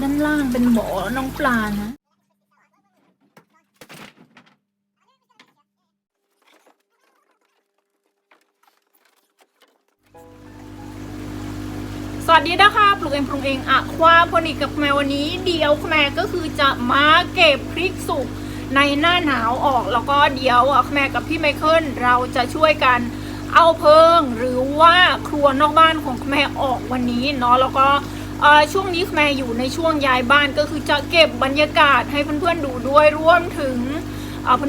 ด้านล่างเป็นบ่อน้องปลานะสวัสดีนะคะ ปลูกเองปรุงเองอะควาพอนิกกับแมวันนี้เดียวแม่ก็คือจะมาเก็บพริกสุกในหน้าหนาวออกแล้วก็เดียวอะแม่กับพี่ไมเคิลเราจะช่วยกันเอาเพิง หรือว่าครัวนอกบ้านของแม่ออกวันนี้เนาะแล้วก็ ช่วงนี้แม่อยู่ในช่วงย้ายบ้านก็คือจะเก็บบรรยากาศให้เพื่อนๆดูด้วยรวมถึง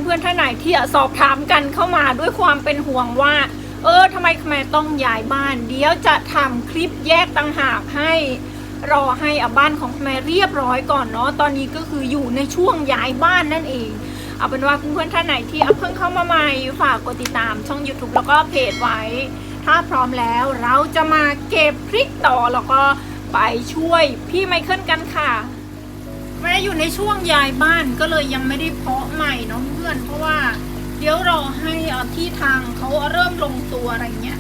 เพื่อนๆท่านไหนที่สอบถามกันเข้ามาด้วยความเป็นห่วงว่า เออทำไมแม่ต้องย้ายบ้าน เดี๋ยวจะทำคลิปแยกต่างหากให้รอให้อาบ้านของแม่เรียบร้อยก่อนเนาะตอนนี้ก็คืออยู่ในช่วงย้ายบ้านนั่นเองเอาเป็นว่าเพื่อนๆท่านไหนที่เพิ่งเข้ามาใหม่ฝากกดติดตามช่อง YouTube แล้วก็เพจไว้ ถ้าพร้อมแล้วเราจะมาเก็บพริกต่อแล้วก็ ไปช่วยพี่ไมเคิลกันค่ะแม่อยู่ในช่วงย้ายบ้านก็เลยยังไม่ได้เพาะใหม่เนาะเพื่อนเพราะว่าเดี๋ยวรอให้ออที่ทางเขาเริ่มลงตัวอะไรเงี้ย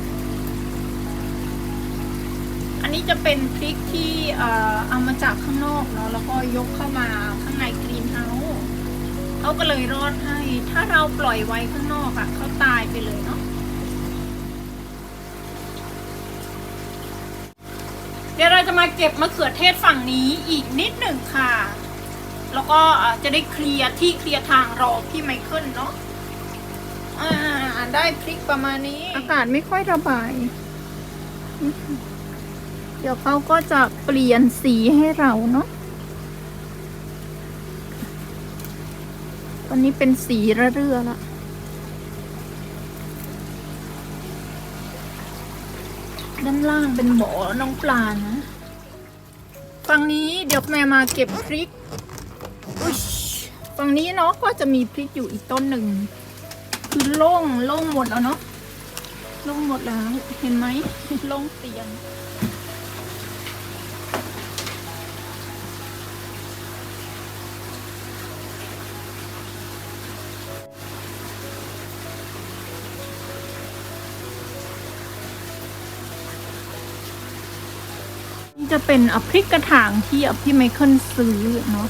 อันนี้จะเป็นพริกที่เอ่อเอามาจากข้างนอกเนาะแล้วก็ยกเข้ามาข้างในกรีนเฮาส์เขาก็เลยรอดให้ ถ้าเราปล่อยไว้ข้างนอกอะ่ะเขาตายไปเลยเนาะ จะมาเก็บมะเขือเทศฝั่งนี้อีกนิดหนึ่งค่ะ แล้วก็จะได้เคลียร์ที่เคลียร์ทางรอพี่ไมเคิลเนาะอ่าได้พริกประมาณนี้ อากาศไม่ค่อยระบาย เดี๋ยวเขาก็จะเปลี่ยนสีให้เราเนาะตอนนี้เป็นสีระเรื่อละ ด้านล่างเป็นบ่อน้องปลานะฝั่งนี้เดี๋ยวแม่มาเก็บพริกอุ๊ยฝั่งนี้เนาะก็จะมีพริกอยู่อีกต้นหนึ่ง คือโล่งโล่งหมดแล้วเนาะโล่งหมดแล้วเห็นไหมโล่งเตียง นี่จะเป็นอะพริกกระถางที่อะพี่ไมเคิลซื้อเนาะ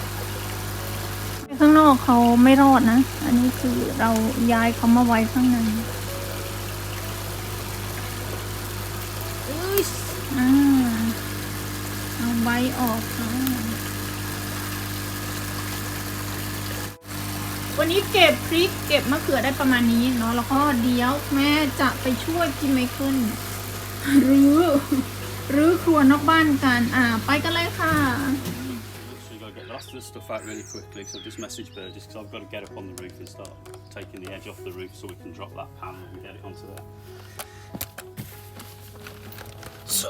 ข้างนอกเขาไม่รอดนะ อันนี้คือเราย้ายเขามาไว้ข้างในอุ๊ยอ่าเอาใบออกค่ะวันนี้เก็บพริกเก็บมะเขือได้ประมาณนี้เนาะแล้วก็เดี๋ยวแม่จะไปช่วยพี่ไมเคิลหรือ หรือครัวนอกบ้านกัน อ่า ไปกันเลยค่ะ So you've got to get the last of the stuff out really quickly. So just message Burgess because I've got to get up on the roof and start taking the edge off the roof so we can drop that panel and get it onto there. So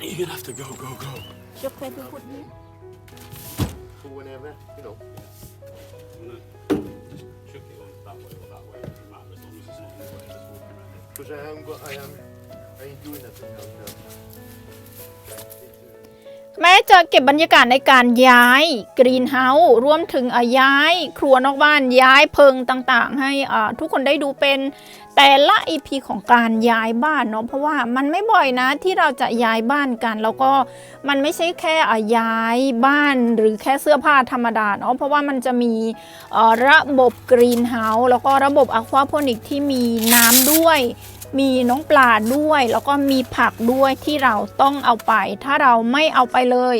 you're gonna have to go, go, go. ยกไปทุกคนนี้ for whenever, you know. I'm gonna just chuck it on that way or that way. It doesn't matter as long as it's not in the way that's walking around it. Because I haven't got, I am, I ain't doing nothing now. now. แม้จะเก็บบรรยากาศในการย้ายกรีนเฮาส์รวมถึงอะย้ายครัวนอกบ้านย้ายเพิงต่างๆ ให้ทุกคนได้ดูเป็นแต่ละ EP ของการย้ายบ้านเนาะเพราะว่ามันไม่บ่อยนะที่เราจะย้ายบ้านกัน แล้วก็มันไม่ใช่แค่อะย้ายบ้านหรือแค่เสื้อผ้าธรรมดาเนาะเพราะว่ามันจะมีระบบกรีนเฮาส์แล้วก็ระบบอะควาโพนิกที่มีน้ำด้วย มีน้องปลาด้วย แล้วก็มีผักด้วยที่เราต้องเอาไป ถ้าเราไม่เอาไปเลย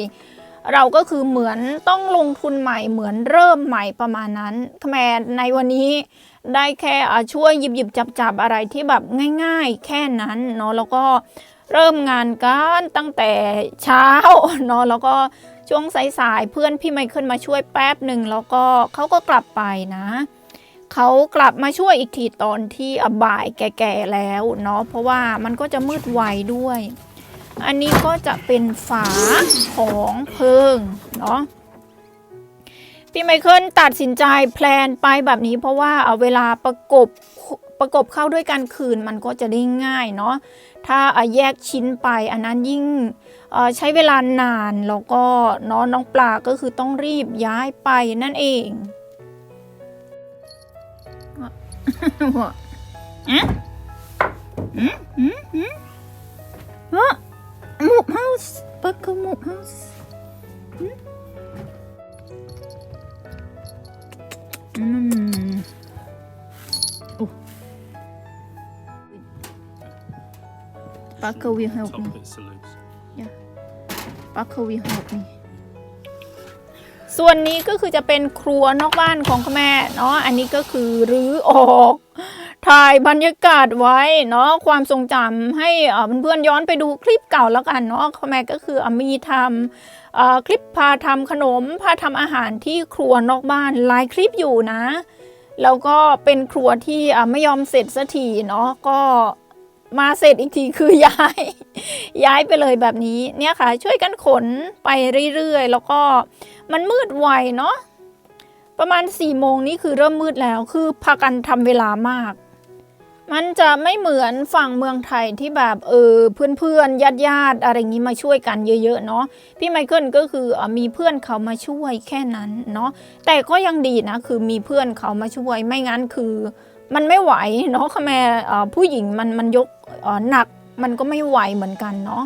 เราก็คือเหมือนต้องลงทุนใหม่เหมือนเริ่มใหม่ประมาณนั้นแมในวันนี้ได้แค่ช่วยหยิบหยิบจับจับอะไรที่แบบง่าย ๆ แค่นั้นเนาะแล้วก็เริ่มงานกันตั้งแต่เช้าเนาะแล้วก็ช่วงสายๆเพื่อนพี่ไมเคิลมาช่วยแป๊บหนึ่งแล้วก็เขาก็กลับไปนะ เขากลับมาช่วยอีกทีตอนที่อบ่ายแก่ๆแล้วเนาะเพราะว่ามันก็จะมืดไวด้วย อันนี้ก็จะเป็นฝาของเพิงเนาะพี่ไมเคิลตัดสินใจแพลนไปแบบนี้เพราะว่าเอาเวลาประกบประกบเข้าด้วยกันคืนมันก็จะได้ง่ายเนาะถ้าอะแยกชิ้นไปอันนั้นยิ่งใช้เวลานานแล้วก็เนาะน้องปลาก็คือต้องรีบย้ายไปนั่นเอง what? Huh? Hmm? Hmm? Hmm? What? Mop house? Buckle mop house? Hmm? Mm. Oh. Buckle will help me. Yeah. Buckle will help me. ส่วนนี้ก็คือจะเป็นครัวนอกบ้านของแม่เนาะอันนี้ก็คือรื้อออก ถ่ายบรรยากาศไว้เนาะความทรงจำให้เพื่อนๆย้อนไปดูคลิปเก่าแล้วกันเนาะคุณแม่ก็คืออมีทำคลิปพาทำขนม พาทำอาหารที่ครัวนอกบ้านหลายคลิปอยู่นะ แล้วก็เป็นครัวที่ไม่ยอมเสร็จสักทีเนาะก็มาเสร็จอีกทีคือย้าย ย้ายไปเลยแบบนี้เนี่ยค่ะ ช่วยกันขนไปเรื่อยๆ แล้วก็ มันมืดไวเนาะประมาณ4ี่โมงนี้คือเริ่มมืดแล้วคือพากันทำเวลามาก มันจะไม่เหมือนฝั่งเมืองไทยที่แบบเออเพื่อนๆญาติๆอะไรอย่างนี้มาช่วยกันเยอะๆเนาะพี่ไมเคิลก็คืออมีเพื่อนเขามาช่วยแค่นั้นเนาะแต่ก็ยังดีนะคือมีเพื่อนเขามาช่วยไม่งั้นคือมันไม่ไหวเนาะค่ะแม่ผู้หญิงมันมันยกหนักมันก็ไม่ไหวเหมือนกันเนาะ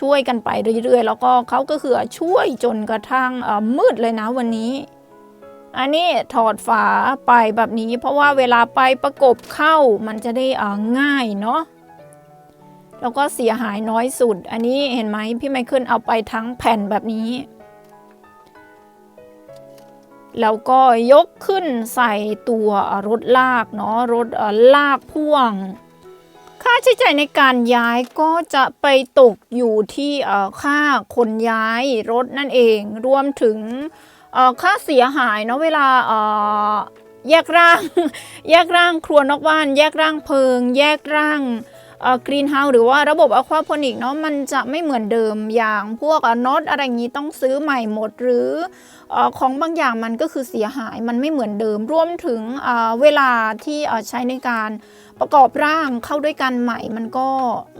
ช่วยกันไปเรื่อยๆ แล้วก็เขาก็คือช่วยจนกระทั่งมืดเลยนะวันนี้ อันนี้ถอดฝาไปแบบนี้ เพราะว่าเวลาไปประกบเข้ามันจะได้ง่ายเนาะแล้วก็เสียหายน้อยสุด อันนี้เห็นไหมพี่ไมเคิลเอาไปทั้งแผ่นแบบนี้ แล้วก็ยกขึ้นใส่ตัวรถลากเนาะรถลากพ่วง ค่าใช้จ่ายในการย้ายก็จะไปตกอยู่ที่ค่าคนย้ายรถนั่นเอง รวมถึงค่าเสียหายเนาะเวลาแยกร่าง แยกร่างครัวนอกบ้าน แยกร่างเพิง แยกร่างกรีนเฮาส์หรือว่าระบบอะควาโพนิกเนาะมันจะไม่เหมือนเดิมอย่างพวกน็อตอะไรอย่างนี้ต้องซื้อใหม่หมดหรือ ของบางอย่างมันก็คือเสียหายมันไม่เหมือนเดิมรวมถึงเวลาที่ใช้ในการประกอบร่างเข้าด้วยกันใหม่ มันก็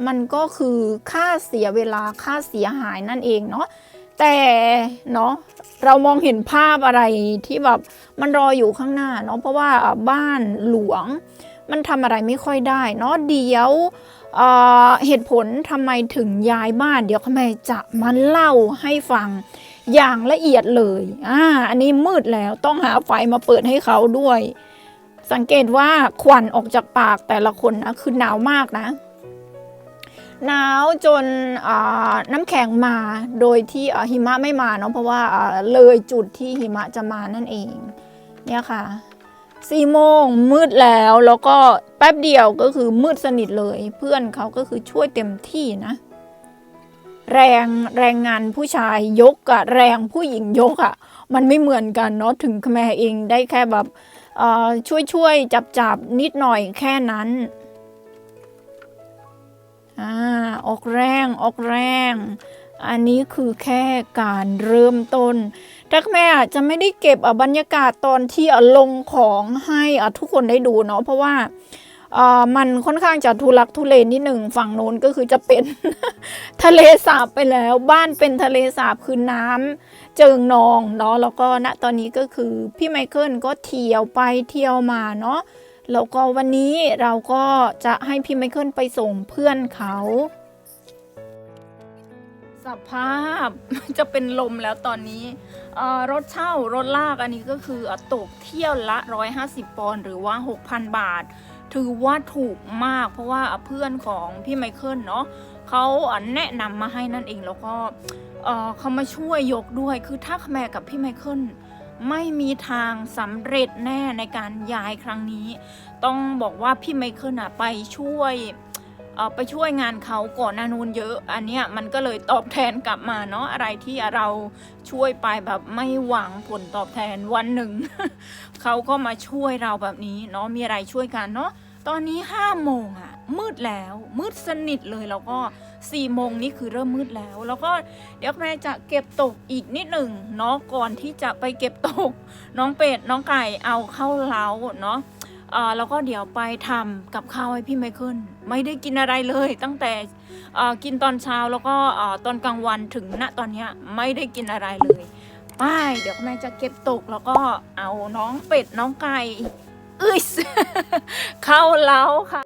มันก็คือค่าเสียเวลาค่าเสียหายนั่นเองเนาะแต่เนาะเรามองเห็นภาพอะไรที่แบบมันรออยู่ข้างหน้าเนาะเพราะว่าบ้านหลวงมันทำอะไรไม่ค่อยได้เนาะเดี๋ยวเเหตุผลทำไมถึงย้ายบ้าน เดี๋ยวทำไมจะมาเล่าให้ฟัง อย่างละเอียดเลยอ่าอันนี้มืดแล้วต้องหาไฟมาเปิดให้เขาด้วย สังเกตว่าควันออกจากปากแต่ละคนนะคือหนาวมากนะ หนาวจนน้ำแข็งมาโดยที่หิมะไม่มาเนาะเพราะว่าอ่าเลยจุดที่หิมะจะมานั่นเอง เนี่ยค่ะสี่โมงมืดแล้วแล้วก็แป๊บเดียวก็คือมืดสนิทเลย เพื่อนเขาก็คือช่วยเต็มที่นะ แรงแรงงานผู้ชายยกกับแรงผู้หญิงยกอะ่ะมันไม่เหมือนกันเนาะถึงแม่เองได้แค่แบบช่วยช่วยจับจับนิดหน่อยแค่นั้นอ่าออกแรงออกแรง อันนี้คือแค่การเริ่มต้นถ้าแม่จะไม่ได้เก็บบรรยากาศตอนที่ลงของให้ทุกคนได้ดูเนาะเพราะว่า มันค่อนข้างจะทุลักทุเลนิดหนึ่งฝั่งโน้นก็คือจะเป็นทะเลสาบไปแล้ว บ้านเป็นทะเลสาบคือน้ำเจิงนองเนาะแล้วก็ณตอนนี้ก็คือพี่ไมเคิลก็เที่ยวไปเที่ยวมาเนาะแล้วก็วันนี้เราก็จะให้พี่ไมเคิลไปส่งเพื่อนเขา สภาพจะเป็นลมแล้วตอนนี้รถเช่ารถลากอันนี้ก็คือตกเที่ยวละ 150 ปอนด์หรือว่า 6,000 บาท ถือว่าถูกมาก เพราะว่าเพื่อนของพี่ไมเคิลเนาะเขาแนะนำมาให้นั่นเองแล้วก็เขามาช่วยยกด้วย คือถ้าแม่กับพี่ไมเคิลไม่มีทางสำเร็จแน่ในการย้ายครั้งนี้ ต้องบอกว่าพี่ไมเคิลอะไปช่วย ไปช่วยงานเขาก่อนหนานูนเยอะ อันเนี้ยมันก็เลยตอบแทนกลับมาเนาะอะไรที่เราช่วยไปแบบไม่หวังผลตอบแทนวันหนึ่ง เขาก็มาช่วยเราแบบนี้เนาะมีอะไรช่วยกันเนาะตอนนี้ห้าโมงอะมืดแล้วมืดสนิทเลยแล้วก็สี่โมงนี้คือเริ่มมืดแล้ว แล้วก็เดี๋ยวแม่จะเก็บตกอีกนิดหนึ่งเนาะก่อนที่จะไปเก็บตก น้องเป็ดน้องไก่เอาเข้าเล้าเนาะ แล้วก็เดี๋ยวไปทำกับข้าวให้พี่ไมเคิลไม่ได้กินอะไรเลย ตั้งแต่อ่ากินตอนเช้าแล้วก็อ่าตอนกลางวันถึงณตอนเนี้ยไม่ได้กินอะไรเลยไปเดี๋ยวแม่จะเก็บตกแล้วก็เอาน้องเป็ดน้องไก่เอ้ยเข้าเล้าค่ะ